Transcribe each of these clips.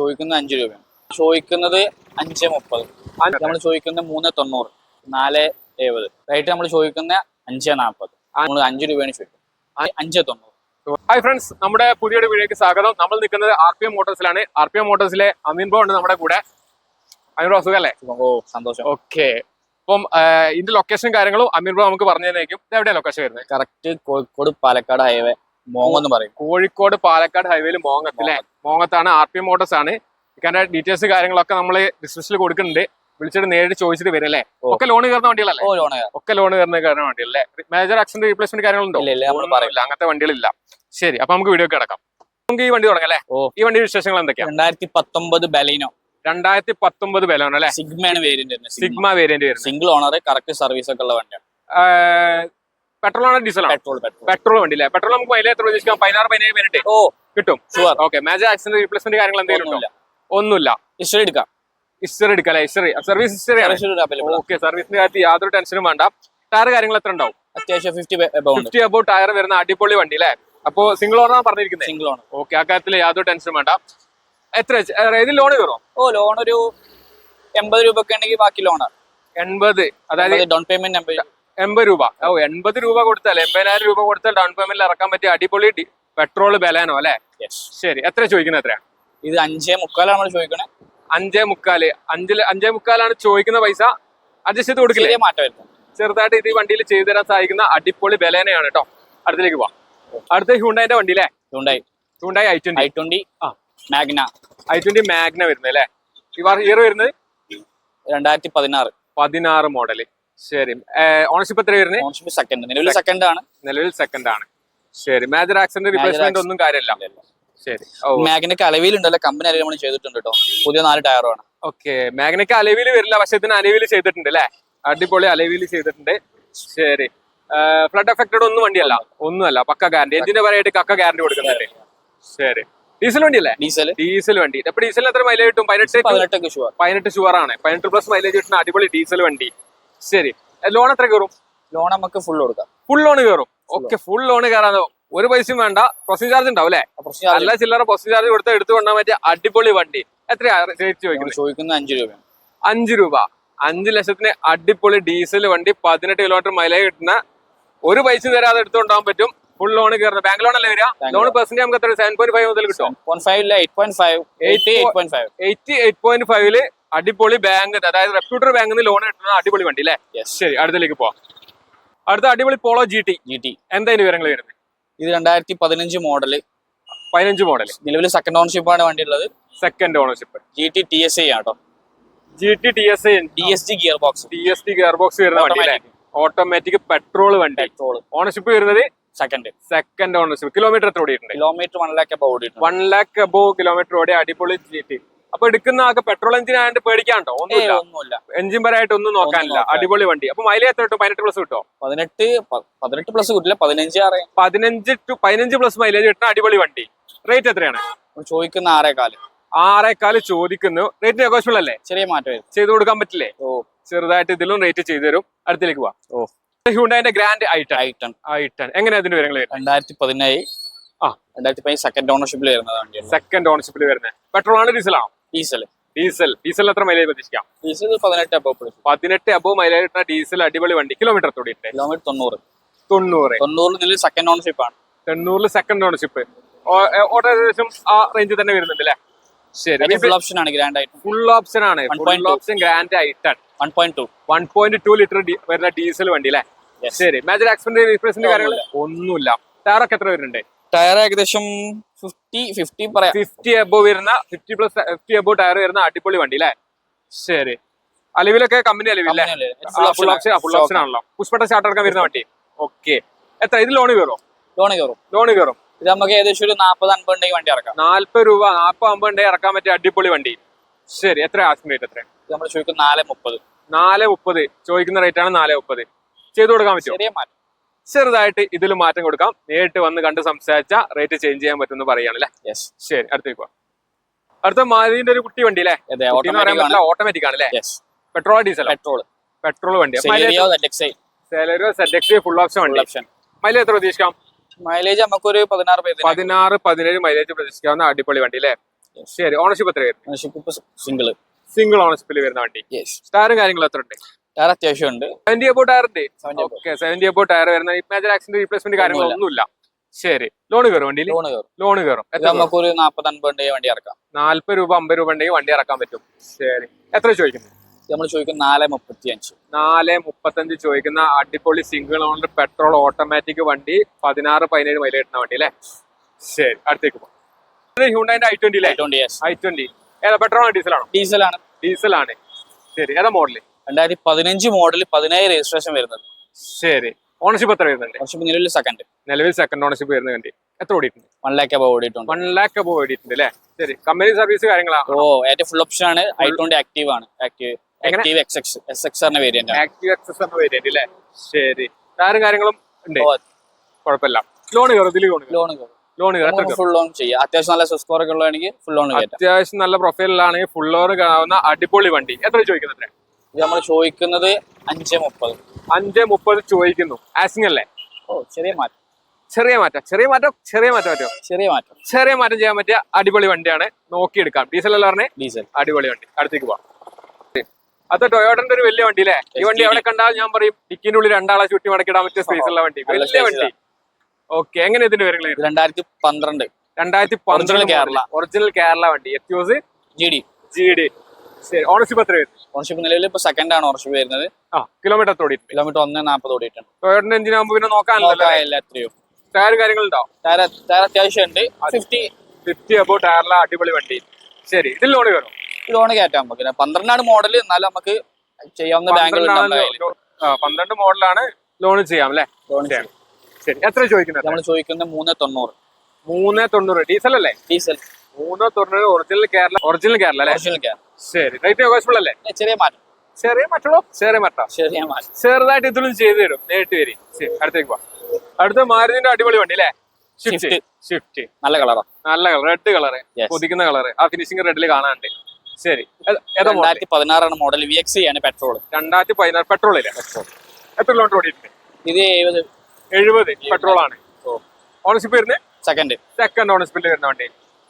ചോദിക്കുന്നത് അഞ്ച് രൂപയാണ്. ചോദിക്കുന്നത് അഞ്ച് മുപ്പത്. നമ്മൾ ചോദിക്കുന്നത് മൂന്ന് തൊണ്ണൂറ്. നാല് എഴുപത്. റേറ്റ് നമ്മൾ ചോദിക്കുന്ന അഞ്ച് നാൽപ്പത്. നമ്മൾ അഞ്ച് രൂപയാണ് ചോദിക്കുന്നത്. അഞ്ച് തൊണ്ണൂറ്. ഹായ് ഫ്രണ്ട്സ് നമ്മുടെ പുതിയൊരു വീഡിയോക്ക് സ്വാഗതം. നമ്മൾ നിൽക്കുന്നത് ആർ പി എം മോട്ടോഴ്സിലാണ് ആർ പി എം മോട്ടോഴ്സിലെ അമീൻ ബ്രോ ഉണ്ട് നമ്മുടെ കൂടെ. അമീൻ അസുഖല്ലേ സുഖല്ലേ? ഓ സന്തോഷം. ഓക്കെ അപ്പം ഇതിന്റെ ലൊക്കേഷൻ കാര്യങ്ങളും അമീൻ ബ്രോ നമുക്ക് പറഞ്ഞു തന്നേക്കും. ഇത് എവിടെയാണ് ലൊക്കേഷൻ വരുന്നത്? കറക്റ്റ് കോഴിക്കോട് പാലക്കാട് ഹൈവേ മോങ് എന്ന് പറയും. കോഴിക്കോട് പാലക്കാട് ഹൈവേയിൽ മോങ്ങത്തിലെ മോങ്ങത്താണ് ആർ പി മോട്ടോസ് മോട്ടോഴ്സ് ആണ്. ഇക്കാന്റെ ഡീറ്റെയിൽസ് കാര്യങ്ങളൊക്കെ നമ്മൾ ഡിസ്ക്രിപ്ഷനിൽ കൊടുക്കുന്നുണ്ട്. വിളിച്ചിട്ട് നേരിട്ട് ചോദിച്ചിട്ട് വരും അല്ലേ. ഒക്കെ ലോൺ കയറുന്ന വണ്ടികളല്ലേ? ഒക്കെ ലോൺ കയറുന്ന കയറുന്ന വണ്ടിയല്ലേ മേജർ ആക്സിഡന്റ് റീപ്ലേസ്മെന്റ് കാര്യങ്ങളുണ്ടോ? ഇല്ല ഇല്ല നമ്മൾ പറയും ഒന്നുമില്ല അങ്ങനത്തെ വണ്ടികളില്ല. ശരി അപ്പൊ നമുക്ക് വീഡിയോ കിടക്കാം. നമുക്ക് ഈ വണ്ടി തുടങ്ങാം അല്ലേ. ഈ വണ്ടി വിശേഷങ്ങൾ എന്തൊക്കെയാ? രണ്ടായിരത്തി പത്തൊമ്പത് ബലീനോ. രണ്ടായിരത്തി പത്തൊമ്പത് ബലമാണ് അല്ലെ? സിഗ്മയാണ് variant sigma. Variant single owner correct service ഒക്കെ ഉള്ള വണ്ടിയാണ്. പെട്രോൾ ആണ് ഡീസൽ ആണോ പെട്രോൾ. പെട്രോൾ വണ്ടി അല്ലേ പെട്രോൾ നമുക്ക് മൈലേജ് എത്ര ഉദ്ദേശിക്കാം? പതിനാറ് പതിനേഴ് മിനിറ്റ് ഓ കിട്ടും. Sure okay major accident replacement കാര്യങ്ങൾ എന്തെങ്കിലും ഒന്നുമില്ല. ഹിസ്റ്ററി എടുക്കാം. ഹിസ്റ്ററി എടുക്കാം അല്ലെ? ഹിസ്റ്ററി സർവീസ് ഹിസ്റ്ററി ആണ്. ഓക്കെ സർവീസിന്റെ കാര്യത്തിൽ യാതൊരു ടെൻഷനും വേണ്ട. ടയർ കാര്യങ്ങൾ എത്ര ഉണ്ടാവും? അത്യാവശ്യം ഫിഫ്റ്റി അബോ ഫിഫ്റ്റി ടയർ വരുന്ന അടിപൊളി വണ്ടി അല്ലേ? അപ്പോ സിംഗിൾ ഓണർ പറഞ്ഞിരിക്കുന്നത്. സിംഗിൾ ഓണർ ഓക്കെ ആ കാര്യത്തിൽ യാതൊരു ടെൻഷനും വേണ്ട. എത്ര ഇതിൽ ലോൺ കയറും? ഓ ലോൺ ഒരു എൺപത് രൂപ ഒക്കെ ഉണ്ടെങ്കിൽ ബാക്കി ലോണാണ് എൺപത്. അതായത് ഡൗൺ പേയ്മെന്റ് എൺപത് രൂപ. ഓ എൺപത് രൂപ കൊടുത്താൽ എൺപതിനായിരം രൂപ കൊടുത്താൽ ഡൗൺ പേയ്മെന്റിൽ ഇറക്കാൻ പറ്റിയ അടിപൊളി പെട്രോൾ ബലാനോ അല്ലെ? ശരി എത്ര ചോദിക്കുന്നത് എത്രയാ? ഇത് അഞ്ചേ മുക്കാലാണ് നമ്മൾ ചോദിക്കണേ. അഞ്ചേ മുക്കാൽ. അഞ്ചിൽ അഞ്ചേ മുക്കാലാണ് ചോദിക്കുന്ന പൈസ. അഡ്ജസ്റ്റ് ചെയ്ത് കൊടുക്കില്ലേ? മാറ്റം ചെറുതായിട്ട് ഇത് വണ്ടിയിൽ ചെയ്തു തരാൻ സഹായിക്കുന്ന അടിപൊളി ബലേനയാണ് കേട്ടോ അടുത്തേക്ക് പോവാം. അടുത്ത ഹ്യൂണ്ടായിന്റെ വണ്ടി അല്ലേ? Hyundai. Hyundai i twenty i twenty ആ. മാഗ്ന. ഐ ട്വന്റി മാഗ്ന വരുന്നത് അല്ലേ? ഇവർ ഇയർ വരുന്നത്? രണ്ടായിരത്തി പതിനാറ്. പതിനാറ് മോഡൽ ശരി. ഓണർഷിപ്പ് എത്ര വരുന്നത് ഓണർഷിപ്പ് സെക്കൻഡ് നിലവിൽ സെക്കൻഡ് ആണ്. നിലവിൽ സെക്കൻഡ് ആണ്. ശരി. മേജർ ആക്സിഡന്റ് റീപ്ലേസ്മെന്റ് ഒന്നും കാര്യമല്ല. ശരി. മാഗ്നക്ക് അലവിലുണ്ടല്ലോ കമ്പനി അലവിൽ നമ്മൾ ചെയ്തിട്ടുണ്ട് കേട്ടോ. പുതിയ നാല് ടയറാണ് ഓക്കെ മാഗ്നക്ക് അലവിൽ വരില്ല. പക്ഷെ ഇതിന് അലവിൽ ചെയ്തിട്ടുണ്ട് അല്ലേ? അടിപൊളി അലവിൽ ചെയ്തിട്ടുണ്ട്. ശരി. ഫ്ലഡ് എഫക്റ്റഡ് ഒന്നും വണ്ടിയല്ല. ഒന്നുമല്ല. പക്ക ഗ്യാരണ്ടി എന്തിന്റെ പറയായിട്ട് കക്ക ഗ്യാരണ്ടി കൊടുക്കുന്നുണ്ട് ശരി. ഡീസൽ വണ്ടിയല്ലേ? ഡീസൽ ഡീസൽ വണ്ടി. അപ്പൊ ഡീസലിന് എത്ര മൈലേജ് കിട്ടും? പതിനെട്ട് ഷുവർ പതിനെട്ട് ഷുവർ ആണ്. പതിനെട്ട് പ്ലസ് മൈലേജ് കിട്ടുന്ന അടിപൊളി ഡീസൽ വണ്ടി. ശരി. ലോൺ എത്ര കയറും ലോൺ നമുക്ക് ഫുൾ കൊടുക്കാം. ഫുൾ ലോൺ കയറും? ഓക്കെ ഫുൾ ലോൺ കയറാൻ ഒരു പൈസയും വേണ്ട. പ്രോസസിംഗ് ചാർജ് ഉണ്ടാവും അല്ലേ? നല്ല അല്ല ചില്ലറ പ്രോസസിംഗ് ചാർജ് കൊടുത്ത് എടുത്തു കൊണ്ടാൻ പറ്റിയ അടിപൊളി വണ്ടി. എത്രയാ റേറ്റ് ചോദിക്കുന്നത്? ചോദിക്കുന്നത് അഞ്ച് രൂപ അഞ്ച് രൂപ. അഞ്ച് ലക്ഷത്തിന് അടിപൊളി ഡീസൽ വണ്ടി പതിനെട്ട് കിലോമീറ്റർ മൈലേജ് കിട്ടുന്ന ഒരു പൈസ തരാതെ എടുത്തുകൊണ്ടാവാൻ പറ്റും. ഫുൾ ലോൺ കയറുന്നത്. ബാങ്ക് ലോൺ അല്ലേ വരിക? ലോൺ പെർസെന്റ് നമുക്ക് എത്ര സെവൻ പോയിന്റ് ഫൈവ് മുതൽ കിട്ടും എയ്റ്റ് പോയിന്റ് ഫൈവിൽ അടിപൊളി ബാങ്ക് അതായത് റെപ്യൂട്ടർ ബാങ്കിൽ നിന്ന് ലോൺ കിട്ടുന്ന അടിപൊളി വണ്ടി അല്ലേ? ശരി അടുത്തേക്ക് പോവാം. അടുത്ത അടിപൊളി Polo G T G T എന്തായാലും വിവരങ്ങൾ വരുന്നത്? ഇത് രണ്ടായിരത്തി പതിനഞ്ച് മോഡൽ പതിനഞ്ച് മോഡൽ നിലവിൽ സെക്കൻഡ് ഓണർഷിപ്പ് ആണ് വണ്ടി ഉള്ളത്. Second ownership G T T S I auto G T T S I D S T gear box D S T gear box വരുന്ന വണ്ടി അല്ലേ? ഓട്ടോമാറ്റിക് പെട്രോൾ വണ്ടി. പെട്രോൾ ഓണർഷിപ്പ് വരുന്നത് സെക്കൻഡ് സെക്കൻഡ് ഓണർഷിപ്പ് കിലോമീറ്റർ എത്ര ഓടിയിട്ടുണ്ട്? Kilometre one lakh അബോ ഓടി one lakh അബോ kilometre ഓടിയ അടിപൊളി ജി ടി അപ്പൊ എടുക്കുന്ന ആൾക്ക് പെട്രോൾ എഞ്ചിൻ ആയിട്ട് പേടിക്കാണ്ടോ? ഒന്നുമില്ല. ഒന്നുമില്ല. എഞ്ചിൻ പരമായിട്ട് ഒന്നും നോക്കാനില്ല. അടിപൊളി വണ്ടി. അപ്പൊ മൈലേജ് എത്ര കിട്ടും? പതിനെട്ട് പ്ലസ് കിട്ടോ? പതിനെട്ട് പതിനെട്ട് പ്ലസ് കിട്ടില്ല പതിനഞ്ച് പതിനഞ്ച് ടു പതിനഞ്ച് പ്ലസ് മൈലേജ് കിട്ടുന്ന അടിപൊളി വണ്ടി. റേറ്റ് എത്രയാണ്? ചോദിക്കുന്ന ആറേകാൽ. ആറേക്കാൽ ചോദിക്കുന്നു. റേറ്റ് നെഗോഷ്യബിൾ അല്ലേ? ചെറിയ മാറ്റം ചെയ്ത് കൊടുക്കാൻ പറ്റില്ലേ? ഓ. ചെറുതായിട്ട് ഇതിലും റേറ്റ് ചെയ്തു തരും. അടുത്തേക്ക് പോവാം. ഓ. ഹ്യൂണ്ടായിന്റെ ഗ്രാൻഡ് ഐട്ടൺ ഐട്ടൺ ഐട്ടൺ എങ്ങനെയാ അതിന്റെ വിവരങ്ങൾ രണ്ടായിരത്തി പതിനേഴ് ആ. രണ്ടായിരത്തി പതിനേഴ് സെക്കൻഡ് ഓണർഷിപ്പിൽ വരുന്നത് സെക്കൻഡ് ഓണർഷിപ്പിൽ വരുന്നത്. പെട്രോൾ ആണ് ഡീസൽ ആണോ? Diesel diesel. ഡീസൽ എത്ര മൈലേജ് പ്രതീക്ഷിക്കാം? ഡീസൽ പതിനെട്ട് അബോ പതിനെട്ട് അബോ മൈലേജ് കിട്ടുന്ന ഡീസൽ അടിപൊളി വണ്ടി. കിലോമീറ്റർ തോടിയിട്ടുണ്ട് കിലോമീറ്റർ തൊണ്ണൂറ്. തൊണ്ണൂറ്. തൊണ്ണൂറിൽ ഇതിൽ സെക്കൻഡ് ഓണർഷിപ്പ് ആണ്. തൊണ്ണൂറിൽ സെക്കൻഡ് ഓണർഷിപ്പ് ഓട്ടോ ഏകദേശം ആ റേഞ്ചിൽ തന്നെ വരുന്നുണ്ട് അല്ലേ? ശരി. ഫുൾ ഓപ്ഷൻ ആണ് ഗ്രാൻഡ് ആയിട്ട്. ഫുൾ ഓപ്ഷൻ ആണ്. Full option grand i ten one point two one point two litre വരുന്ന ഡീസൽ വണ്ടി അല്ലേ? ശരി. മേജർ ആക്സിഡന്റ് റീപ്ലേസിന്റെ കാര്യങ്ങൾ ഒന്നുമില്ല. ടയർ ഒക്കെ എത്ര വരുന്നുണ്ട്? ടയർ ഏകദേശം ഫിഫ്റ്റി ഫിഫ്റ്റി പറയാം. ഫിഫ്റ്റി എബോ വരുന്ന fifty plus fifty above tyre വരുന്ന അടിപൊളി വണ്ടി അല്ലേ? ശരി. അലവിലൊക്കെ കമ്പനി അലവില്ലേ ഫുൾ ഓപ്ഷൻ ഫുൾ ഓപ്ഷൻ ആണല്ലോ. പുഷ്പട്ട സ്റ്റാർട്ട് എടുക്കാൻ വരുന്ന വണ്ടി. ഓക്കെ എത്ര? ഇത് ലോണ് കയറും ലോണ് കയറും. ലോണ് കയറും. ഇത് നമുക്ക് ഏകദേശം ഒരു നാൽപ്പത് അൻപത് ഉണ്ടെങ്കിൽ വണ്ടി ഇറക്കാം. നാല്പത് രൂപ നാൽപ്പത് അമ്പത് ഉണ്ടെങ്കിൽ ഇറക്കാൻ പറ്റിയ അടിപൊളി വണ്ടി. ശരി എത്ര ആസ്കിംഗ് റേറ്റ് എത്ര നമ്മൾ ചോദിക്കും നാല് മുപ്പത്. നാല് മുപ്പത്. ചോദിക്കുന്ന റേറ്റ് ആണ് നാല് മുപ്പത്. ചെയ്തു കൊടുക്കാൻ പറ്റും ചെറിയ മാറ്റം. ചെറുതായിട്ട് ഇതിൽ മാറ്റം കൊടുക്കാം. നേരിട്ട് വന്ന് കണ്ട് സംസാരിച്ച റേറ്റ് ചേഞ്ച് ചെയ്യാൻ പറ്റുമെന്ന് പറയുകയാണല്ലേ യെസ് ശരി അടുത്തേക്ക് പോവാം അടുത്ത മാരുതിന്റെ ഒരു കുട്ടി വണ്ടി അല്ലേ? ഓട്ടോമാറ്റിക് ആണ്. അല്ലേ? പെട്രോൾ ഡീസൽ പെട്രോൾ പെട്രോൾ വണ്ടി. സെലേറിയോ ഫുൾ ഓപ്ഷൻ വണ്ടി. ഓപ്ഷൻ മൈലേജ് എത്ര പ്രതീക്ഷിക്കാം? മൈലേജ് നമുക്കൊരു പതിനാറ് പതിനാറ് പതിനേഴ് മൈലേജ് പ്രതീക്ഷിക്കാവുന്ന അടിപൊളി വണ്ടി അല്ലേ? ശരി ഓണർഷിപ്പ് എത്ര സിംഗിൾ ഓണർഷിപ്പ് സിംഗിൾ സിംഗിൾ ഓണർഷിപ്പിൽ വരുന്ന വണ്ടി. സ്റ്റാറും കാര്യങ്ങളും എത്ര ഉണ്ട് ടയർ അത്യാവശ്യം ഉണ്ട് സെവന്റി എബോ ടയർ ഉണ്ട് 70 above. Okay seventy above tyre വരുന്ന മേജർ ആക്സിഡന്റ് റീപ്ലേസ്മെന്റ് കാര്യങ്ങളൊന്നുമില്ല ശരി. ലോൺ കയറും വണ്ടിയിൽ? ലോൺ കയറും. ലോൺ കയറും. നമുക്ക് ഒരു നാൽപ്പത് അൻപത് ഉണ്ടെങ്കിൽ വണ്ടി ഇറക്കാം. നാല്പത് രൂപ അമ്പത് രൂപ ഉണ്ടെങ്കിൽ വണ്ടി ഇറക്കാൻ പറ്റും. ശരി. എത്ര ചോദിക്കുന്നു? നമ്മൾ ചോദിക്കും നാല് മുപ്പത്തി അഞ്ച് നാല് മുപ്പത്തഞ്ച് ചോദിക്കുന്ന അടിപൊളി സിംഗിൾ ഓണർ പെട്രോൾ ഓട്ടോമാറ്റിക് വണ്ടി പതിനാറ് പതിനേഴ് മൈൽ കിട്ടുന്ന വണ്ടി അല്ലേ? ശരി. അടുത്തേക്ക് പോകാം. ഹ്യൂണ്ടായിന്റെ ഐ ട്വന്റി അല്ലേ ട്വന്റി ഐ ട്വന്റി ഏതാ? പെട്രോൾ ആണോ? ഡീസലാണോ ഡീസലാണ് ഡീസലാണ് ശരി. ഏതാ മോഡൽ രണ്ടായിരത്തി പതിനഞ്ച് മോഡൽ പതിനേഴ് രജിസ്ട്രേഷൻ വരുന്നത്. ശരി. ഓണർഷിപ്പ് എത്ര വരുന്നുണ്ട്? ഓണർഷിപ്പ് നിലവിൽ സെക്കൻഡ് നിലവിൽ സെക്കൻഡ് ഓണർഷിപ്പ് വരുന്ന വണ്ടി എത്ര ഓടിയിട്ടുണ്ട്? വൺ ലാക്ക് അബോ ഓടിയിട്ടുണ്ട്. വൺ ലാക്ക് അബോ ഓടിയിട്ടുണ്ട് അല്ലേ? ശരി. കമ്പനി സർവീസ് കാര്യങ്ങളാണ് ഓ ഏറ്റവും ഫുൾ ഓപ്ഷൻ ആണ്. ഐ ട്വന്റി ആക്റ്റീവ് ആണ്. Active? Active X X S X ആണ്. വേരിയന്റ് ആക്റ്റീവ് എക്സ് എസ് ആറിന്റെ വേരിയന്റ് അല്ലേ? ശരി. ടയറും കാര്യങ്ങളും ഉണ്ട്? കുഴപ്പമില്ല. ലോൺ കയറും? ഇതിൽ ലോൺ കയറും? ലോൺ ലോൺ കയറും. ഫുൾ ലോൺ ചെയ്യാം. അത്യാവശ്യം നല്ല സ്കോർ ഒക്കെ ഉള്ളതാണെങ്കിൽ ഫുൾ ലോൺ അത്യാവശ്യം നല്ല പ്രൊഫൈലിലാണെങ്കിൽ ഫുൾ ലോൺ കാണാവുന്ന അടിപൊളി വണ്ടി. എത്ര ചോദിക്കുന്നത് ഇത് നമ്മൾ ചോദിക്കുന്നത് അഞ്ച് മുപ്പത്. അഞ്ച് മുപ്പത് ചോദിക്കുന്നു. ആസിംഗ് അല്ലേ? ഓ ചെറിയ മാറ്റം. ചെറിയ മാറ്റം. ചെറിയ മാറ്റം ചെറിയ മാറ്റം മാറ്റോ? ചെറിയ മാറ്റം. ചെറിയ മാറ്റം ചെയ്യാൻ പറ്റിയ അടിപൊളി വണ്ടിയാണ്. നോക്കിയെടുക്കാം. ഡീസൽ അല്ല പറഞ്ഞേ? ഡീസൽ അടിപൊളി വണ്ടി. അടുത്തേക്ക് പോവാം. അത് ടൊയോട്ടന്റെ ഒരു വലിയ വണ്ടി അല്ലേ ഈ വണ്ടി അവിടെ കണ്ടാൽ ഞാൻ പറയും ഡിക്കിന്റെ ഉള്ളിൽ രണ്ടാളെ ചുറ്റി മടക്കിടാൻ പറ്റിയ സ്പേസ് ഉള്ള വണ്ടി. വലിയ വണ്ടി. ഓക്കെ എങ്ങനെ ഇതിന്റെ വിവരങ്ങൾ ഇത് രണ്ടായിരത്തി പന്ത്രണ്ട്. രണ്ടായിരത്തി പന്ത്രണ്ട് കേരള. ഒറിജിനൽ കേരള വണ്ടി. Etios G D G D ശരി ഓണർഷിപ്പ് എത്ര വരുന്നത് ഓണർഷിപ്പ് നിലവിൽ ഇപ്പൊ സെക്കൻഡ് ആണ് ഓണർഷിപ്പ് വരുന്നത്. ആ കിലോമീറ്റർ എത്ര ഓടിയിട്ടുണ്ട്? കിലോമീറ്റർ ഒന്ന് നാൽപ്പത് ഓടിയിട്ടുണ്ട്. ടൊയോട്ടന്റെ എഞ്ചിൻ ആകുമ്പോൾ പിന്നെ നോക്കാനല്ലോ നോക്കാനില്ല എത്രയോ. ടയർ കാര്യങ്ങളുണ്ടോ? ടയർ ടയർ അത്യാവശ്യം ഉണ്ട്. ഫിഫ്റ്റി ഫിഫ്റ്റി അബോ ടയറിലെ അടിപൊളി വണ്ടി. ശരി ഇതിൽ ലോൺ കയറും? ലോൺ കയറ്റാൻ പിന്നെ പന്ത്രണ്ടാണ് മോഡൽ എന്നാലും നമുക്ക് ചെയ്യാവുന്ന ബാങ്ക് പന്ത്രണ്ട് മോഡലാണ് ലോൺ ചെയ്യാം അല്ലേ? ലോൺ ചെയ്യാം. ശരി. എത്ര ചോദിക്കുന്നത്? നമ്മൾ ചോദിക്കുന്നത് മൂന്ന് തൊണ്ണൂറ്. മൂന്ന് തൊണ്ണൂറ്. ഡീസൽ അല്ലേ? ഡീസൽ മൂന്ന് തൊണ്ണൂറ് ഒറിജിനൽ കേരള ഒറിജിനൽ കേരള അല്ലേ? ഒറിജിനൽ കേരള. ശരി. റേറ്റ് നെഗോഷ്യബിൾ അല്ലേ? ചെറിയ മാറ്റം ചെറിയ മറ്റുള്ളൂ ചെറിയ മാറ്റോ ചെറിയ മാറ്റം ചെറുതായിട്ട് ഇതിലും ചെയ്തു തരും. നേരിട്ട് വരി. അടുത്തേക്ക് പോവാം. അടുത്ത മാരുതിന്റെ അടിപൊളി വണ്ടി അല്ലേ? ഷിഫ്റ്റ്. ഷിഫ്റ്റ് നല്ല കളറാ നല്ല കളർ റെഡ് കളറ്. കൊതിക്കുന്ന കളറ് ആ ഫിനിഷിംഗ് റെഡിൽ കാണാനുണ്ട്. ശരി. രണ്ടായിരത്തി പതിനാറാണ് മോഡൽ വി എക്സ് ആണ് പെട്രോൾ രണ്ടായിരത്തി പതിനാറ് പെട്രോൾ ഇല്ല എത്ര കിലോമീറ്റർ ഓടിയിട്ടുണ്ട്? ഇത് എഴുപത്. എഴുപത് പെട്രോൾ ആണ്. ഓണർഷിപ്പ് വരുന്നത്? സെക്കൻഡ് സെക്കൻഡ് ഓണർഷിപ്പിൽ വരുന്ന വണ്ടി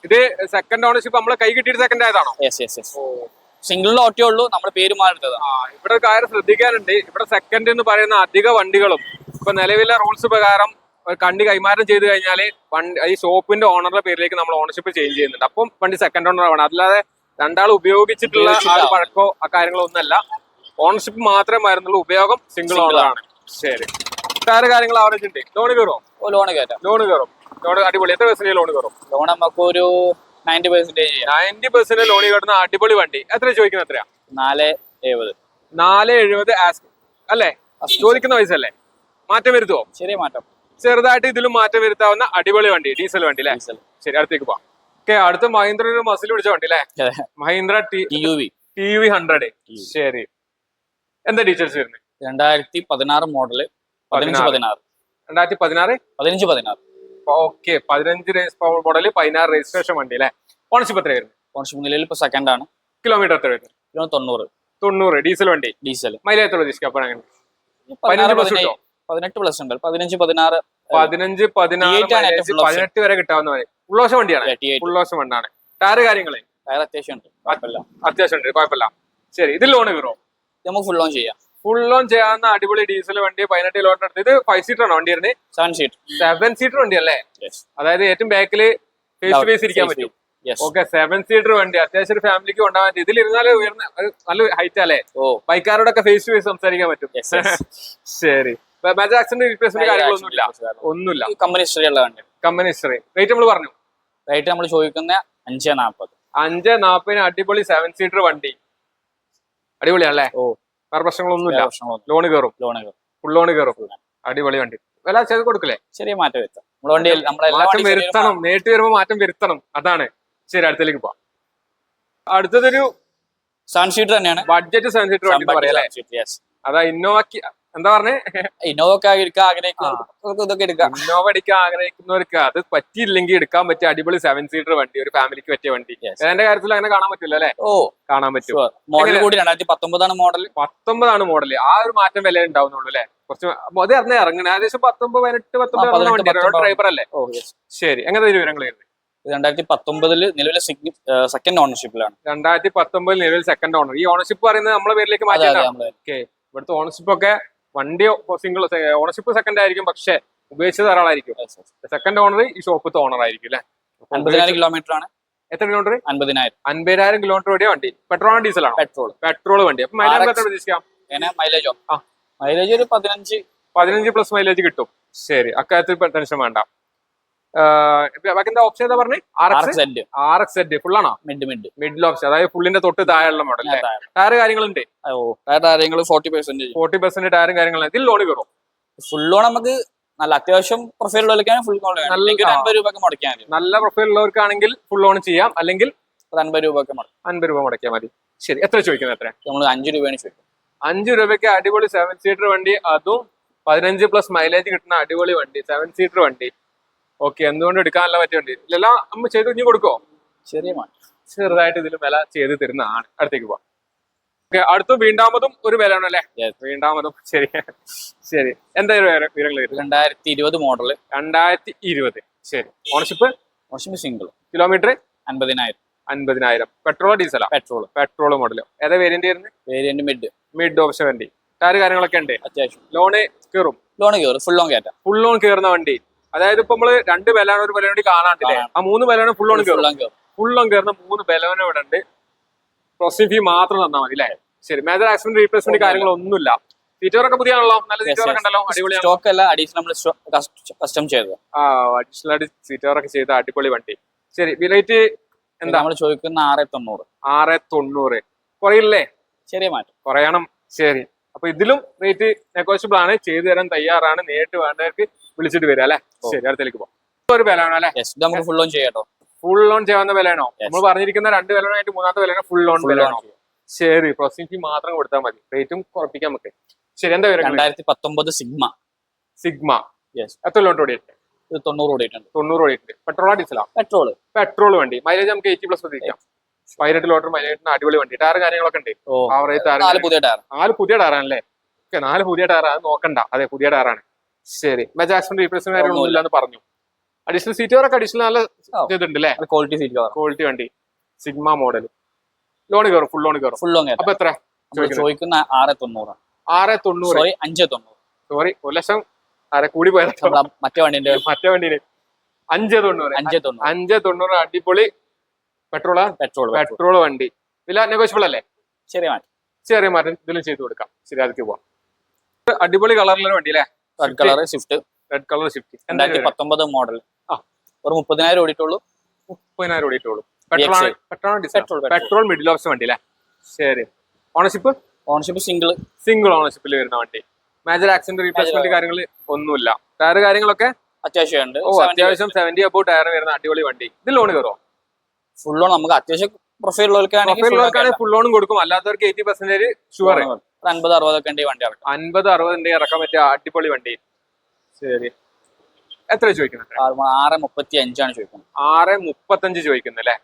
ഇത് സെക്കൻഡ് ഓണർഷിപ്പ് നമ്മളെ കൈ കിട്ടിയിട്ട് സെക്കൻഡ് ആയതാണോ? യെസ് യെസ് യെസ് സിംഗിൾ ഓട്ടേ ഉള്ളൂ നമ്മുടെ പേര് മാറെടുത്തത് ഇവിടെ ഒരു കാര്യം ശ്രദ്ധിക്കാനുണ്ട്. ഇവിടെ സെക്കൻഡ് എന്ന് പറയുന്ന അധിക വണ്ടികളും ഇപ്പൊ നിലവിലെ റൂൾസ് പ്രകാരം കണ്ടി കൈമാറ്റം ചെയ്ത് കഴിഞ്ഞാൽ വണ്ടി ഈ ഷോപ്പിന്റെ ഓണറുടെ പേരിലേക്ക് നമ്മൾ ഓണർഷിപ്പ് ചേഞ്ച് ചെയ്യുന്നുണ്ട്. അപ്പം വണ്ടി സെക്കൻഡ് ഓണർ ആവണം അല്ലാതെ രണ്ടാൾ ഉപയോഗിച്ചിട്ടുള്ള ആ ഒരു പഴക്കോ ആ കാര്യങ്ങളോ ഒന്നല്ല ഓണർഷിപ്പ് മാത്രമേ വരുന്നുള്ളൂ ഉപയോഗം സിംഗിൾ ഓണറാണ് ശരി. കാര്യങ്ങൾ ആവറേജ് ഉണ്ട് ലോൺ കയറുമോ ലോൺ കയറ്റാം. ലോൺ കയറും. ലോൺ അടിപൊളി. എത്ര പെർസെന്റേജ് ലോൺ കയറും? ലോൺ നമുക്ക് ഒരു ninety percentage ninety percent loan കയറുന്ന അടിപൊളി വണ്ടി. എത്ര ചോദിക്കുന്നത് എത്രയാ? നാല് എഴുപത്. നാല് എഴുപത് അല്ലേ? ചോദിക്കുന്ന പൈസ അല്ലേ മാറ്റം വരുത്തുവോ? ചെറിയ മാറ്റം. ചെറുതായിട്ട് ഇതിലും മാറ്റം വരുത്താവുന്ന അടിപൊളി വണ്ടി ഡീസൽ വണ്ടി അല്ലേ? ശരി അടുത്തേക്ക് പോവാം. ഓക്കെ അടുത്ത മഹീന്ദ്ര ഒരു മസിൽ പിടിച്ച വണ്ടി അല്ലേ? Mahindra T U V T V hundred ശരി. എന്താ ഡീറ്റെയിൽസ് വരുന്നത്? രണ്ടായിരത്തി പതിനാറ് മോഡൽ പതിനഞ്ച്. പതിനാറ്. രണ്ടായിരത്തി പതിനാറ്? പതിനഞ്ച് പതിനാറ്. ഓക്കെ പതിനഞ്ച് റേസ് മോഡൽ പതിനാറ് രജിസ്ട്രേഷൻ വണ്ടി അല്ലേ? ഓണർഷിപ്പ് എത്ര വരുന്നത്? ഓണർഷിപ്പ് നിലയിൽ ഇപ്പൊ സെക്കൻഡ് ആണ്. കിലോമീറ്റർ എത്ര വരുന്നത്? കിലോ തൊണ്ണൂറ്. തൊണ്ണൂറ് ഡീസൽ വണ്ടി. ഡീസൽ മൈലേജ് എത്ര പ്രതീക്ഷിക്കാം അപ്പോൾ അങ്ങനെ. പ്ലസ് കിട്ടോ? പതിനെട്ട് പ്ലസ് ഉണ്ട്. പതിനഞ്ച് പതിനാറ് പതിനഞ്ച് പതിനാറ് T8 ആണ് ഏറ്റവും mileage, full option. പതിനെട്ട് വരെ കിട്ടാവുന്ന ഫുള്ളോഷം വണ്ടിയാണ്. ഉള്ളോശം വണ്ടാണ് ടയർ കാര്യങ്ങളെ? ടയർ അത്യാവശ്യം ഉണ്ട്. അത്യാവശ്യം ഉണ്ട്. കുഴപ്പമില്ല. ശരി. ഇത് ലോൺ കയറോ ഇത് നമുക്ക് ഫുൾ ലോൺ ചെയ്യാം. ഫുൾ ഓൺ ചെയ്യാവുന്ന അടിപൊളി ഡീസൽ വണ്ടി പതിനെട്ട് കിലോമീറ്റർ എടുത്തത് ഇത് ഫൈവ് സീറ്റർ ആണ് വണ്ടി വരുന്നത് സെവൻ സീറ്റ് സെവൻ സീറ്റർ വണ്ടി അല്ലേ അതായത് ഏറ്റവും ബാക്കിൽ ഫേസ് ടു ഫേസ് ഇരിക്കാൻ പറ്റും. ഓക്കെ സെവൻ സീറ്റർ വണ്ടി. അത്യാവശ്യം ഒരു ഫാമിലിക്ക് കൊണ്ടാവാൻ പറ്റും. ഇതിൽ ഇരുന്നാൽ ഉയർന്ന നല്ല ഹൈറ്റ് അല്ലേ? ഓ. ബൈക്കാരോടൊക്കെ ഫേസ് ടു ഫേസ് സംസാരിക്കാൻ പറ്റും. ശരി. അഞ്ചേ ആക്സിഡന്റ് റീപ്ലേസ്മെന്റ് കാര്യങ്ങളൊന്നുമില്ല ഒന്നുമില്ല. കമ്പനി ഹിസ്റ്ററി ഉള്ള വണ്ടി. കമ്പനി ഹിസ്റ്ററി റേറ്റ് നമ്മൾ പറഞ്ഞു. റേറ്റ് നമ്മൾ ചോദിക്കുന്ന അഞ്ച് നാൽപ്പത് അഞ്ച് നാപ്പതിന് അടിപൊളി സെവൻ സീറ്റർ വണ്ടി. അടിപൊളിയാണല്ലേ? ഓ. വേറെ പ്രശ്നങ്ങളൊന്നുമില്ല. പ്രശ്നങ്ങളൊന്നും ലോൺ കയറും ലോൺ ഫുൾ ലോൺ കയറും അടിപൊളി വണ്ടി. വില ചെയ്ത് കൊടുക്കില്ലേ? ചെറിയ മാറ്റം വരുത്താം. നമ്മുടെ മാറ്റം വരുത്തണം. നേരിട്ട് വരുമ്പോ മാറ്റം വരുത്തണം. അതാണ്. ശരി അടുത്തേക്ക് പോവാം. അടുത്തതൊരു സൺഷീറ്റ് തന്നെയാണ്. ബഡ്ജറ്റ് സൺഷീറ്റ് അതാ ഇന്നോവക്ക് എന്താ പറഞ്ഞേ? ഇന്നോവ ഒക്കെ എടുക്കാൻ ആഗ്രഹിക്കുന്നവർക്ക് ഇതൊക്കെ എടുക്കാം. ഇന്നോവ എടുക്കാൻ ആഗ്രഹിക്കുന്നവർക്ക് അത് പറ്റിയില്ലെങ്കിൽ എടുക്കാൻ പറ്റിയ അടിപൊളി സെവൻ സീറ്റർ വണ്ടി ഒരു ഫാമിലിക്ക് പറ്റിയ വണ്ടി. എന്റെ കാര്യത്തിൽ അങ്ങനെ കാണാൻ പറ്റില്ല അല്ലെ? ഓ കാണാൻ പറ്റും. മോഡൽ കൂടി രണ്ടായിരത്തി പത്തൊമ്പതാണ് മോഡൽ പത്തൊമ്പതാണ് മോഡൽ ആ ഒരു മാറ്റം വില ഉണ്ടാവുന്നുള്ളൂ അല്ലെ? കുറച്ച് അത് അറിഞ്ഞ ഇറങ്ങണ. ഏകദേശം പത്തൊമ്പത് പതിനെട്ട് പത്തൊമ്പത് വണ്ടി ഡ്രൈവർ അല്ലേ? ഓ ശരി. എങ്ങനെ വിവരങ്ങൾ രണ്ടായിരത്തി പത്തൊമ്പതിൽ നിലവിലെ സെക്കൻഡ് ഓണർഷിപ്പിലാണ് രണ്ടായിരത്തി പത്തൊമ്പതിൽ നിലവിൽ സെക്കൻഡ് ഓണർ ഈ ഓണർഷിപ്പ് പറയുന്നത് നമ്മളെ പേരിലേക്ക് മാറ്റി ഓക്കെ ഇവിടുത്തെ ഓണർഷിപ്പ് ഒക്കെ വണ്ടി സിംഗിൾ ഓണർഷിപ്പ് സെക്കൻഡ് ആയിരിക്കും പക്ഷേ ഉപയോഗിച്ചത് ഒരാളായിരിക്കും സെക്കൻഡ് ഓണർ ഈ ഷോപ്പത്തെ ഓണർ ആയിരിക്കും അല്ലെ? അമ്പതിനായിരം കിലോമീറ്റർ ആണ്. എത്ര കിലോമീറ്റർ അൻപതിനായിരം. അൻപതിനായിരം കിലോമീറ്റർ ഓടിയ വണ്ടി. പെട്രോൾ ഡീസൽ ആണ്? പെട്രോൾ പെട്രോൾ വണ്ടി. അപ്പൊ മൈലേജ്. എത്ര പ്രതീക്ഷിക്കാം? മൈലേജോ ആ. മൈലേജ് ഒരു പതിനഞ്ച്. പതിനഞ്ച് പ്ലസ് മൈലേജ് കിട്ടും. ശരി. അക്കാര്യത്തിൽ ടെൻഷൻ വേണ്ട. ആഹ് ബാക്കി എന്താ ഓപ്ഷൻ ഏതാ പറഞ്ഞേ? ആർ എക്സ് എഡ് ഫുൾ ആണോ? മിഡ് മിഡ് മിഡിൽ ഓപ്ഷൻ അതായത് ഫുള്ളിന്റെ തൊട്ട് താഴെയുള്ള മോഡൽ ടയർ കാര്യങ്ങളുണ്ട്? കാര്യങ്ങൾ ഫോർട്ടി പെർസെന്റ് ഫോർട്ടി പെർസെന്റ് ടയറും കാര്യങ്ങളും. ഇതിൽ ലോൺ കയറും ഫുൾ ലോൺ നമുക്ക് നല്ല അത്യാവശ്യം പ്രൊഫൈൽ ഉള്ളവർക്കാണെങ്കിൽ ഫുൾ ലോൺ അൻപത് രൂപക്ക് മുടക്കാൻ നല്ല പ്രൊഫൈൽ ഉള്ളവർക്കാണെങ്കിൽ ഫുൾ ലോൺ ചെയ്യാം. അല്ലെങ്കിൽ അൻപത് മുടക്കും അൻപത് രൂപ മുടക്കിയാൽ മതി. ശരി. എത്ര ചോദിക്കുന്നത് എത്ര നമ്മൾ അഞ്ച് രൂപയാണ് ചോദിക്കുന്നത്. അഞ്ച് രൂപയ്ക്ക് അടിപൊളി സെവൻ സീറ്റർ വണ്ടി അതും പതിനഞ്ച് പ്ലസ് മൈലേജ് കിട്ടുന്ന അടിപൊളി വണ്ടി സെവൻ സീറ്റർ വണ്ടി. ഓക്കെ എന്തുകൊണ്ട് എടുക്കാനല്ല പറ്റേണ്ടി ഇതെല്ലാം നമ്മൾ ചെയ്ത് ഇനി കൊടുക്കോ? ചെറിയ ചെറുതായിട്ട് ഇതിൽ വില ചെയ്ത് തരുന്നതാണ് അടുത്തേക്ക് പോവാം. ഓക്കെ അടുത്ത വീണ്ടാമതും ഒരു വില ഉണ്ടല്ലേ. വീണ്ടാമതും ശരി. ശരി. എന്തായാലും വിവരങ്ങൾ രണ്ടായിരത്തി ഇരുപത് മോഡൽ രണ്ടായിരത്തി ഇരുപത്. ശരി. ഓണർഷിപ്പ്? Ownership single. കിലോമീറ്റർ? അൻപതിനായിരം. അൻപതിനായിരം. പെട്രോളോ ഡീസലോ? പെട്രോൾ പെട്രോൾ മോഡൽ ഏതാ വേരിയന്റ് വരുന്നത് വേരിയന്റ് മിഡ് മിഡ് ഓപ്ഷൻ വണ്ടി. ടയർ കാര്യങ്ങളൊക്കെ ഉണ്ട്? അത്യാവശ്യം. ലോണ് കയറും? ലോൺ കയറും. Full loan കയറ്റാം. ഫുൾ ലോൺ കയറുന്ന വണ്ടി. അതായത് ഇപ്പൊ നമ്മൾ രണ്ട് ബലാനോ ഒരു ബലോൺ കാണാണ്ടില്ലേ? ആ മൂന്ന് ബലോൺ ഫുൾ കയറും ലോൺ കയറുന്ന മൂന്ന് ബലോൺ ഇവിടെ ഉണ്ട്. പ്രോസസിംഗ് ഫീ മാത്രം തന്നാൽ മതി അല്ലേ? ശരി മേജർ ആക്സിഡന്റ് റീപ്ലേസ്മെന്റ് കാര്യങ്ങളൊന്നുമില്ല സീറ്റോറൊക്കെ പുതിയാണല്ലോ നല്ല സീറ്റോറൊക്കെ ഉണ്ടല്ലോ. അടിപൊളിയാണ്. സ്റ്റോക്ക് അല്ല അഡീഷണൽ നമ്മൾ കസ്റ്റം ചെയ്തത്. ആ അഡീഷണൽ ആയിട്ട് ചെയ്ത അടിപൊളി വണ്ടി. ശരി വിലയിട്ട് എന്താ? നമ്മൾ ചോദിക്കുന്ന ആറ് തൊണ്ണൂറ്. ആറ് തൊണ്ണൂറ്. കുറയില്ലേ? ചെറിയ മാറ്റം. കുറയണം. ശരി. അപ്പൊ ഇതിലും റേറ്റ് നെഗോഷ്യബിൾ ആണ്. ചെയ്തു തരാൻ തയ്യാറാണ്. നേരിട്ട് വേണ്ടവർക്ക് വിളിച്ചിട്ട് വരാം അല്ലെ? ശരി അടുത്തേക്ക് പോകാം ഒരു വിലയാണോ അല്ലെ? നമുക്ക് ഫുൾ ലോൺ ചെയ്യാട്ടോ. ഫുൾ ലോൺ ചെയ്യാവുന്ന വിലയാണോ? നമ്മൾ പറഞ്ഞിരിക്കുന്ന രണ്ട് വിലയായിട്ട് മൂന്നാമത്തെ വിലയാണ് ഫുൾ ലോൺ ഫുൾ വിലയാണോ? ശരി പ്രോസസിംഗ് ഫീ മാത്രം കൊടുത്താൽ മതി. റേറ്റും കുറപ്പിക്കാൻ നമുക്ക്. ശരി എന്താ വില രണ്ടായിരത്തി പത്തൊമ്പത് സിഗ്മ. സിഗ്മ എത്ര ലോൺ ഓടിയിട്ട് ഇത് തൊണ്ണൂറ് ഓടിയിട്ടുണ്ട്. തൊണ്ണൂറ് ഓടിയിട്ടുണ്ട്. പെട്രോളാ ഡീസലാ പെട്രോൾ പെട്രോൾ വണ്ടി. മൈലേജ് നമുക്ക് എയ്റ്റി പ്ലസ് പ്രതീക്ഷിക്കാം പതിനെട്ട് ലോട്ടർ മൈലേജിന് അടിപൊളി വണ്ടി. ടയർ കാര്യങ്ങളൊക്കെ ഉണ്ട്. ആവറേജ് ടയർ നാല് പുതിയ ടയർ നാല് പുതിയ ടയറാണല്ലേ ഓക്കെ നാല് പുതിയ ടയർ അത് നോക്കണ്ട. അതെ പുതിയ ടയറാണ് ശരി. മെജാക്സിന്റെ റീപ്ലേസ്മെന്റ് കാര്യങ്ങളൊന്നും ഇല്ലാന്ന് പറഞ്ഞു. അഡീഷണൽ സീറ്റുകളൊക്കെ അഡീഷണൽ നല്ല ഇതുണ്ട് അല്ലേ ക്വാളിറ്റി സീറ്റ് ക്വാളിറ്റി വണ്ടി. സിഗ്മ മോഡൽ ലോൺ കയറും? ഫുൾ ലോൺ കയറും? ഫുൾ ലോൺ അപ്പൊ എത്ര? ചോദിക്കുന്ന ആറ് തൊണ്ണൂറ് ആറ് തൊണ്ണൂറ്. സോറി അഞ്ച് തൊണ്ണൂറ്. സോറി ഒരു ലക്ഷം. ആരെ കൂടി പോയത് മറ്റേ വണ്ടിന്റെ മറ്റേ വണ്ടിയിൽ. അഞ്ച് തൊണ്ണൂറ്. അഞ്ച് തൊണ്ണൂറ്. അഞ്ച് തൊണ്ണൂറ് അടിപൊളി പെട്രോളാ? Petrol petrol. വണ്ടി. വില നെഗോഷ്യബിൾ അല്ലേ? ചെറിയ മാറ്റം. ചെറിയ മാറ്റം ഇതിലും ചെയ്ത് കൊടുക്കാം. ശരി അതിലേക്ക് പോവാം. അടിപൊളി കളറിലുള്ള വണ്ടി അല്ലേ red colour Swift red colour Swift രണ്ടായിരത്തി പത്തൊമ്പത് മോഡൽ ആ. ഒരു മുപ്പതിനായിരം ഓടിയിട്ടുള്ളൂ. മുപ്പതിനായിരം ഓടിയിട്ടുള്ളൂ. Petrol petrol. Petrol middle option വണ്ടി അല്ലേ? ശരി. ഓണർഷിപ്പ് ഓണർഷിപ്പ് സിംഗിൾ സിംഗിൾ ഓണർഷിപ്പിൽ വരുന്ന വണ്ടി. മേജർ ആക്സിഡന്റ് റീപ്ലേസ്മെന്റ് കാര്യങ്ങൾ ഒന്നുമില്ല. ടയർ കാര്യങ്ങളൊക്കെ? അത്യാവശ്യമുണ്ട്. ഓ അത്യാവശ്യം സെവന്റി അബൌ ടയർ വരുന്ന അടിപൊളി വണ്ടി. ഇത് ലോൺ കയറുമോ ഫുൾ ലോൺ നമുക്ക് അത്യാവശ്യം പ്രൊഫൈലുള്ളവർക്കാണെങ്കിൽ ഫുൾ ലോണും കൊടുക്കും. അല്ലാത്തവർക്ക് എയ്റ്റി പെർസെന്റേജ് ഷുവർ ഒരു അൻപത് അറുപതൊക്കെ ഉണ്ട് ഈ വണ്ടി ഇറക്കാം. അൻപത് അറുപതിന്റെ ഇറക്കാൻ പറ്റിയ അടിപൊളി വണ്ടി. ശരി. എത്ര ചോദിക്കുന്നത് ആറ് മുപ്പത്തി അഞ്ചാണ് ചോദിക്കുന്നത്. ആറ് മുപ്പത്തഞ്ച് ചോദിക്കുന്നത് അല്ലേ?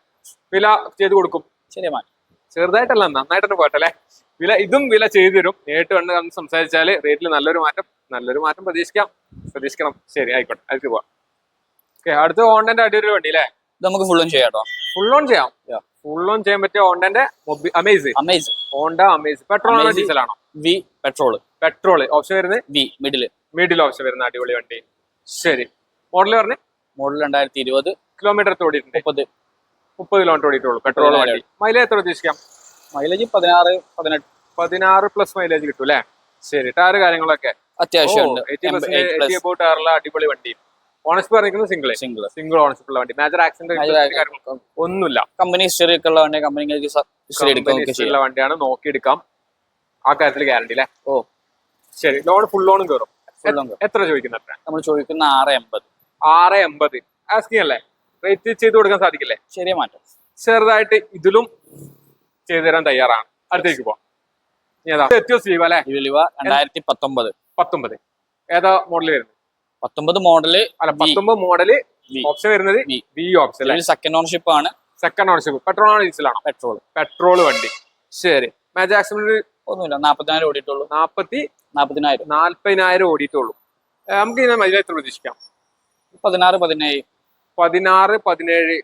വില ചെയ്ത് കൊടുക്കും. ശരി മാറ്റി ചെറുതായിട്ടല്ല നന്നായിട്ട് പോട്ടല്ലേ വില ഇതും വില ചെയ്തു തരും. നേരിട്ട് കണ്ട് കണ്ട് സംസാരിച്ചാൽ റേറ്റിൽ നല്ലൊരു മാറ്റം നല്ലൊരു മാറ്റം പ്രതീക്ഷിക്കാം. പ്രതീക്ഷിക്കണം. ശരി ആയിക്കോട്ടെ. അതിലേക്ക് പോവാം. ഓക്കെ അടുത്ത ഓൺലൈന്റെ അടിയൊരു വണ്ടി അല്ലേ? നമുക്ക് ഫുൾ ഓൺ ചെയ്യാട്ടോ. ഫുൾ ഓൺ ചെയ്യാം. ഫുൾ ഓൺ ചെയ്യാൻ പറ്റിയ ഹോണ്ടന്റെ Amaze Amaze Honda Amaze petrol ആണോ ഡീസൽ ആണോ? വി പെട്രോൾ പെട്രോൾ ഓപ്ഷൻ വരുന്നത്? വി മിഡിൽ മിഡിൽ ഓപ്ഷൻ വരുന്ന അടിപൊളി വണ്ടി. ശരി. മോഡൽ പറഞ്ഞു? മോഡൽ രണ്ടായിരത്തി ഇരുപത്. കിലോമീറ്റർ ഓടിയിട്ടുണ്ട്. മുപ്പത്. മുപ്പത് കിലോമീറ്റർ ഓടിയിട്ടുള്ളൂ. പെട്രോൾ വണ്ടി. മൈലേജ് എത്ര ഉദ്ദേശിക്കാം? മൈലേജ് പതിനാറ് പതിനെട്ട്. പതിനാറ് പ്ലസ് മൈലേജ് കിട്ടും അല്ലേ? ശരി. ടയർ കാര്യങ്ങളൊക്കെ. അത്യാവശ്യം അടിപൊളി വണ്ടി. ഓണർഷിപ്പ് പറഞ്ഞിരിക്കുന്നത് സിംഗിൾ സിംഗിൾ സിംഗിൾ ഓണർഷിപ്പ് ഉള്ള വണ്ടി. മേജർ ആക്സിഡന്റ് ഒന്നുമില്ല. കമ്പനി ഹിസ്റ്ററി ഒക്കെ ഉള്ള വണ്ടി ഉള്ള വണ്ടിയാണ്. നോക്കിയെടുക്കാം. ആ കാര്യത്തിൽ ഗ്യാരണ്ടി അല്ലേ? ഓ. ശരി. ലോൺ ഫുൾ ലോണും കയറും എത്ര ചോദിക്കുന്നത് നമ്മൾ ചോദിക്കുന്ന ആറ് എൺപത്. ആറ് എൺപത്. ആസ്കിങ് അല്ലേ? റേറ്റ് ചെയ്ത് കൊടുക്കാൻ സാധിക്കില്ലേ? ചെറിയ മാറ്റം. ചെറുതായിട്ട് ഇതിലും ചെയ്തു തരാൻ തയ്യാറാണ്. അടുത്തേക്ക് പോവാം. ഏതാ? എത്തിയോ സ്ലീവ് അല്ലെ? രണ്ടായിരത്തി പത്തൊമ്പത്. പത്തൊമ്പത്. ഏതാ മോഡൽ വരുന്നത്? പത്തൊമ്പത് മോഡൽ അല്ല പത്തൊമ്പത് മോഡൽ. ഓപ്ഷൻ വരുന്നത് വി. ഓപ്ഷൻ സെക്കൻഡ് ഓണർഷിപ്പ് ആണ്. സെക്കൻഡ് ഓണർഷിപ്പ് പെട്രോൾ ആണ് ഡീസലാണ് പെട്രോൾ പെട്രോൾ വണ്ടി. ശരി. ആക്സിഡന്റ് ഒന്നുമില്ല നാപ്പത്തിനായിരം ഓടിയിട്ടുള്ളൂ. നാപ്പത്തി നാപ്പതിനായിരം നാല്പതിനായിരം ഓടിയിട്ടുള്ളൂ. നമുക്ക് ഇതിനെ മൈലേജ് എത്ര പ്രതീക്ഷിക്കാം. പതിനാറ് പതിനേഴ്. പതിനാറ് പതിനേഴ്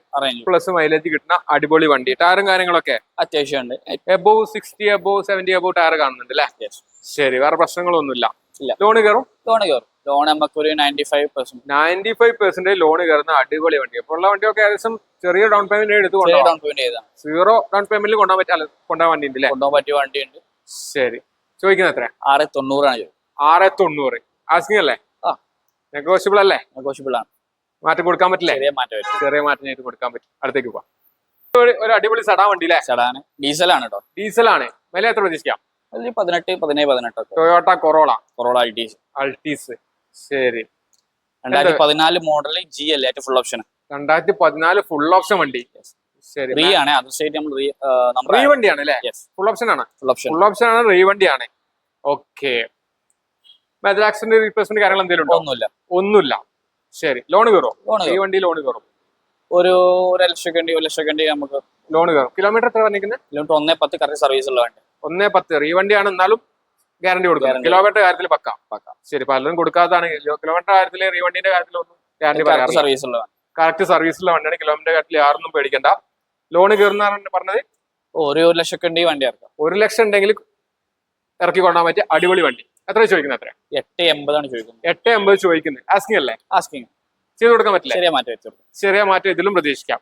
പ്ലസ് മൈലേജ് കിട്ടുന്ന അടിപൊളി വണ്ടി. ടയറും കാര്യങ്ങളൊക്കെ? അത്യാവശ്യം ഉണ്ട് above sixty above seventy above tyre കാണുന്നുണ്ട് അല്ലേ? ശരി വേറെ പ്രശ്നങ്ങളൊന്നുമില്ല. ലോൺ കയറും? ലോണ് കയറും. ലോൺ നമുക്ക് ഒരു ninety five percent ninety five percentage loan കയറുന്ന അടിപൊളി വണ്ടി. അപ്പോൾ ഉള്ള വണ്ടിയൊക്കെ ഏകദേശം ചെറിയ ഡൗൺ പേയ്മെന്റ് എടുത്ത് ഡൗൺ പേയ്മെന്റ് സീറോ ഡൗൺ പേയ്മെന്റിൽ കൊണ്ടുപോകാൻ അല്ല, കൊണ്ടുപോകാൻ വണ്ടി ഉണ്ട് കൊണ്ടുപോകാൻ പറ്റിയ വണ്ടി ഉണ്ട് ശരി. ചോദിക്കുന്നത് എത്ര ആറ് തൊണ്ണൂറാണ് ആറ് തൊണ്ണൂറ്. ആസ്കിങ് അല്ലേ. നെഗോഷ്യബിൾ അല്ലേ? നെഗോഷ്യബിൾ ആണ്. മാറ്റം കൊടുക്കാൻ പറ്റില്ലേ? ചെറിയ മാറ്റം ചെറിയ മാറ്റം ചെയ്ത് കൊടുക്കാൻ പറ്റും. അടുത്തേക്ക് പോവാം. ഒരു- അടിപൊളി സടാ വണ്ടി അല്ലേ ഡീസൽ ആണ് കേട്ടോ ഡീസൽ ആണ്. വില എത്ര പ്രതീക്ഷിക്കാം പതിനെട്ട് പതിനേഴ് പതിനെട്ട് Toyota Corolla Corolla Altis Altis ശരി. രണ്ടായിരത്തി പതിനാല് മോഡൽ ജി അല്ലേ? ഏറ്റവും ഫുൾ ഓപ്ഷൻ രണ്ടായിരത്തി പതിനാല് ഫുൾ ഓപ്ഷൻ വണ്ടി. ശരി. റീ ആണ്. അതർ സ്റ്റേറ്റ് നമ്മൾ റീ റീ വണ്ടിയാണ് അല്ലേ? ഫുൾ ഓപ്ഷൻ ആണ്. ഫുൾ ഓപ്ഷൻ ഫുൾ ഓപ്ഷൻ ആണ് റീ വണ്ടിയാണ്. ഓക്കെ മേജർ ആക്സിഡന്റ് റീപ്ലേസ്മെന്റ് കാര്യങ്ങൾ എന്തെങ്കിലും ഉണ്ടോ? ഒന്നുമില്ല. ഒന്നുമില്ല. ശരി. ലോൺ കയറും. ഈ വണ്ടി ലോൺ കയറും. ഒരു ഒരു ലക്ഷം ഉണ്ട് ഒരു ലക്ഷം നമുക്ക് ലോൺ കയറും. കിലോമീറ്റർ എത്ര പറഞ്ഞിരിക്കുന്നത് കിലോമീറ്റർ ഒന്നേ പത്ത് കറക്റ്റ് സർവീസ് ഉള്ള വണ്ടി. ഒന്നേ പത്ത്. റീ വണ്ടിയാണ്. എന്നാലും ഗ്യാരണ്ടി കൊടുക്കും കിലോമീറ്റർ കാര്യത്തിൽ പക്ക. ശരി പലരും കൊടുക്കാത്തതാണ് കിലോമീറ്റർ കാര്യത്തിൽ റീ വണ്ടിന്റെ കാര്യത്തിൽ ഒന്നും ഗ്യാരണ്ടി കറക്റ്റ് പറയാറില്ല. കറക്റ്റ് സർവീസുള്ള വണ്ടിയാണ് കിലോമീറ്റർ കാര്യത്തിൽ ആറൊന്നും പേടിക്കണ്ട. ലോൺ കയറുന്ന പറഞ്ഞത്? ഒരു ഒരു ലക്ഷം ഒക്കെ വണ്ടി ഇറക്കാം ഒരു ലക്ഷം ഉണ്ടെങ്കിൽ ഇറക്കി കൊണ്ടാൻ പറ്റിയ അടിപൊളി വണ്ടി. എത്ര ചോദിക്കുന്നത് എത്ര എട്ട് എൺപതാണ് ചോദിക്കുന്നത്. എട്ട് എൺപത് ചോദിക്കുന്നത്. ആസ്കിങ് അല്ലേ? ആസ്കിങ് ചെയ്ത് കൊടുക്കാൻ പറ്റില്ല? ചെറിയ മാറ്റം ചെറിയ മാറ്റം ഇതിലും പ്രതീക്ഷിക്കാം.